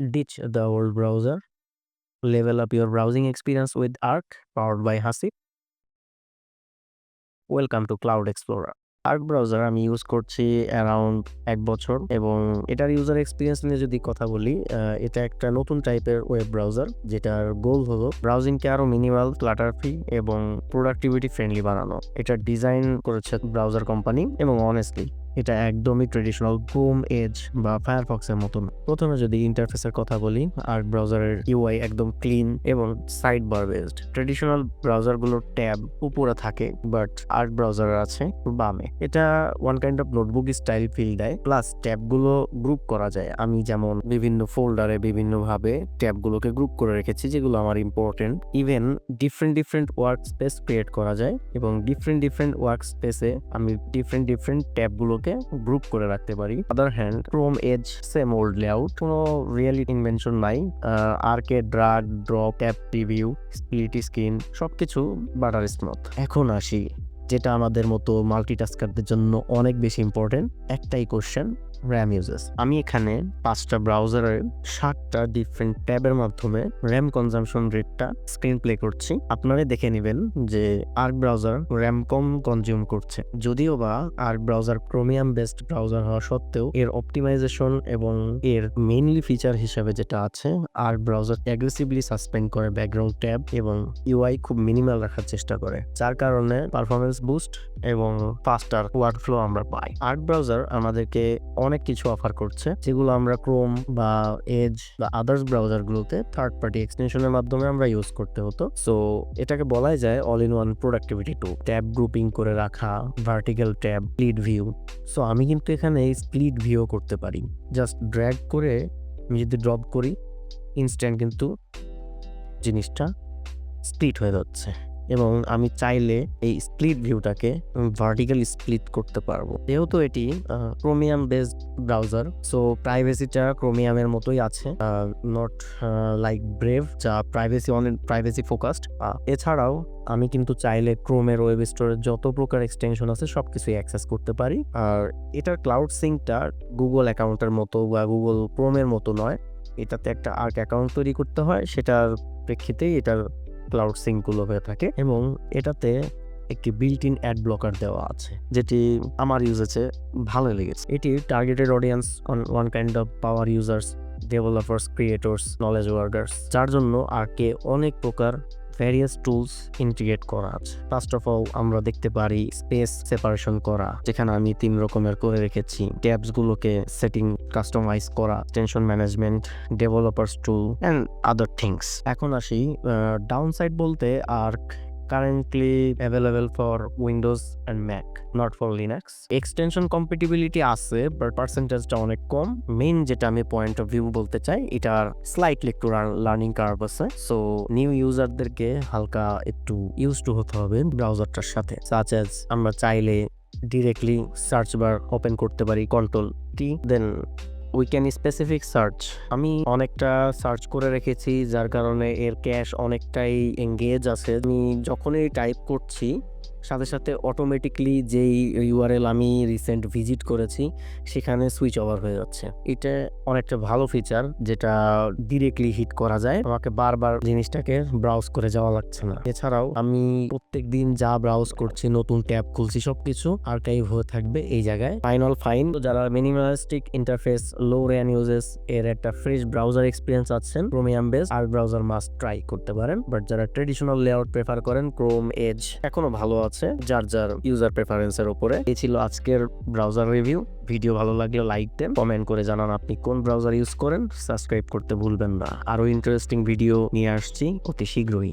Ditch the old browser. Level up your browsing experience with Arc, powered by Hasip. Welcome to cloud explorer Arc browser আমি use করছি around এক বছর এবং এটার user experience নিয়ে যদি কথা বলি এটা একটা নতুন টাইপের ওয়েব ব্রাউজার যেটার গোল হলো ব্রাউজিংকে আরও মিনিমাল ক্লাটার ফ্রি এবং প্রোডাক্টিভিটি ফ্রেন্ডলি বানানো এটা ডিজাইন করেছে ব্রাউজার কোম্পানি এবং অনেস্টলি এটা একদমই ট্রেডিশনাল ক্রোম এজ বা ফায়ারফক্সের মতন। প্রথমে যদি ইন্টারফেসের কথা বলি আর্ক ব্রাউজারের ইউআই একদম ক্লিন এবং সাইড বার বেসড ট্রেডিশনাল ব্রাউজারগুলোর ট্যাব উপরে থাকে বাট আর্ক ব্রাউজার আছে বামে। এটা one kind of notebook style feel দেয় প্লাস ট্যাবগুলো গ্রুপ করা যায়। আমি যেমন বিভিন্ন ফোল্ডারে বিভিন্নভাবে ট্যাবগুলোকে গ্রুপ করে রেখেছি, যেগুলো আমার important even different different work space create করা যায়, এবং ডিফারেন্ট ডিফারেন্ট ওয়ার্ক স্পেসে আমি ডিফারেন্ট ডিফারেন্ট ট্যাবগুলোকে গ্রুপ করে রাখতে পারি। Other hand Chrome Edge same old layout কোনো রিয়েলি ইনভেনশন নাই। আরকে drag drop tap review split screen সবকিছু বাটার স্মুথ। এখন আসি, যেটা আমাদের মতো মাল্টিটাস্কারদের জন্য অনেক বেশি ইম্পর্টেন্ট একটাই কোশ্চেন র্যাম ইউজেস আমি এখানে পাঁচটা ব্রাউজারের সাতটা ডিফারেন্ট ট্যাবের মাধ্যমে র্যাম কনজামশন রেটটা স্ক্রিন প্লে করছি। আপনারা দেখে নেবেন যে আর্ক ব্রাউজার র্যাম কম কনজিউম করছে। যদিও বা Arc browser Chromium based browser হওয়া সত্ত্বেও এর অপটিমাইজেশন এবং এর মেইনলি ফিচার হিসেবে যেটা আছে আর্ক ব্রাউজার অ্যাগ্রেসিভলি সাসপেন্ড করে ব্যাকগ্রাউন্ড ট্যাব এবং ইউআই খুব মিনিমাল রাখার চেষ্টা করে, যার কারণে পারফরমেন্স বুস্ট এবং ফাস্টার ওয়ার্কফ্লো আমরা পাই। আর্ট ব্রাউজার আমাদেরকে অনেক কিছু অফার করছে, যেগুলো আমরা ক্রোম বা এজ বা আদার্স ব্রাউজারগুলোতে থার্ড পার্টি এক্সটেনশনের মাধ্যমে আমরা ইউজ করতে হতো। সো এটাকে বলাই যায় all in one productivity to tab grouping করে রাখা vertical tab split view so আমি কিন্তু এখানে স্প্লিট ভিউ করতে পারি। জাস্ট ড্র্যাগ করে আমি যদি ড্রপ করি ইনস্ট্যান্ট কিন্তু জিনিসটা স্প্লিট হয়ে যাচ্ছে। এবং আমি চাইলে এই স্প্লিট ভিউটাকে ভার্টিক্যাল স্প্লিট করতে পারব। যেহেতু এটি ক্রোমিয়াম বেসড ব্রাউজার সো প্রাইভেসিটা ক্রোমিয়ামের মতোই আছে নট লাইক ব্রেভ যা প্রাইভেসি অনেক প্রাইভেসি ফোকাসড এছাড়াও আমি কিন্তু চাইলে ক্রোমের ওয়েব স্টোরের যত প্রকার এক্সটেনশন আছে সব কিছুই অ্যাক্সেস করতে পারি। আর এটার ক্লাউড সিঙ্কটা গুগল অ্যাকাউন্টের মতো বা গুগল ক্রোমের মতো নয়। এটাতে একটা আর্ক অ্যাকাউন্ট তৈরি করতে হয়, সেটার প্রেক্ষিতেই এটার ক্লাউড সিঙ্কগুলো হয়ে থাকে এবং এটাতে একটি বিল্ট ইন অ্যাড ব্লকার দেওয়া আছে, যেটি আমার ইউজেছে ভালো লেগেছে। এটি targeted audience on one kind of power users developers creators knowledge workers যার জন্য আর কে অনেক প্রকার ভ্যারিয়াস টুলস ইন্টিগ্রেট করা আছে। ফার্স্ট অফ অল আমরা দেখতে পারি স্পেস সেপারেশন করা, যেখানে আমি তিন রকমের করে রেখেছি। ট্যাবস গুলোকে সেটিং কাস্টমাইজ করা tension management developers tool and other things এখন আসি ডাউন সাইড বলতে arc currently available for Windows and Mac not for Linux extension compatibility আছে বাট পার্সেন্টেজটা অনেক কম। মেইন যেটা আমি পয়েন্ট অফ ভিউ বলতে চাই এটার স্লাইটলি একটু লার্নিং কার্ভ আছে। সো নিউ ইউজারদেরকে হালকা একটু ইউজ টু হতে হবে ব্রাউজারটার সাথে সাচ অ্যাজ আমরা চাইলে ডিরেক্টলি সার্চ বার ওপেন করতে পারি control T then we can specific search আমি অনেকটা সার্চ করে রেখেছি, যার কারণে এর ক্যাশ অনেকটাই এঙ্গেজ আছে। আমি যখনই টাইপ করছি সাথে সাথে অটোমেটিকলি যেই ইউআরএল আমি রিসেন্ট ভিজিট করেছি, সেখানে সুইচ ওভার হয়ে যাচ্ছে। এটা অনেকটা ভালো ফিচার যেটা ডিরেক্টলি হিট করা যায়। আমাকে বারবার জিনিসটাকে ব্রাউজ করে যাওয়া লাগছে না। এছাড়াও আমি প্রত্যেক দিন যা ব্রাউজ করছি, নতুন ট্যাব খুলছি, সবকিছু আর্কাইভ হয়ে থাকবে এই জায়গায়। ফাইনাল ফাইন যারা minimalistic interface low RAM uses এর একটা ফ্রেশ ব্রাউজার এক্সপিরিয়েন্স আছেন ক্রোমিয়াম বেস আর ব্রাউজার মাস্ট ট্রাই করতে পারেন। বাট যারা ট্রেডিশনাল লেআউট প্রেফার করেন ক্রোম এজ এখনও ভালো আছে। যার যার ইউজার প্রেফারেন্সের উপরে। এই ছিল আজকের ব্রাউজার রিভিউ ভিডিও ভালো লাগলে লাইক দেন কমেন্ট করে জানান আপনি কোন ব্রাউজার ইউজ করেন। সাবস্ক্রাইব করতে ভুলবেন না। আরও ইন্টারেস্টিং ভিডিও নিয়ে আসছি অতি শীঘ্রই।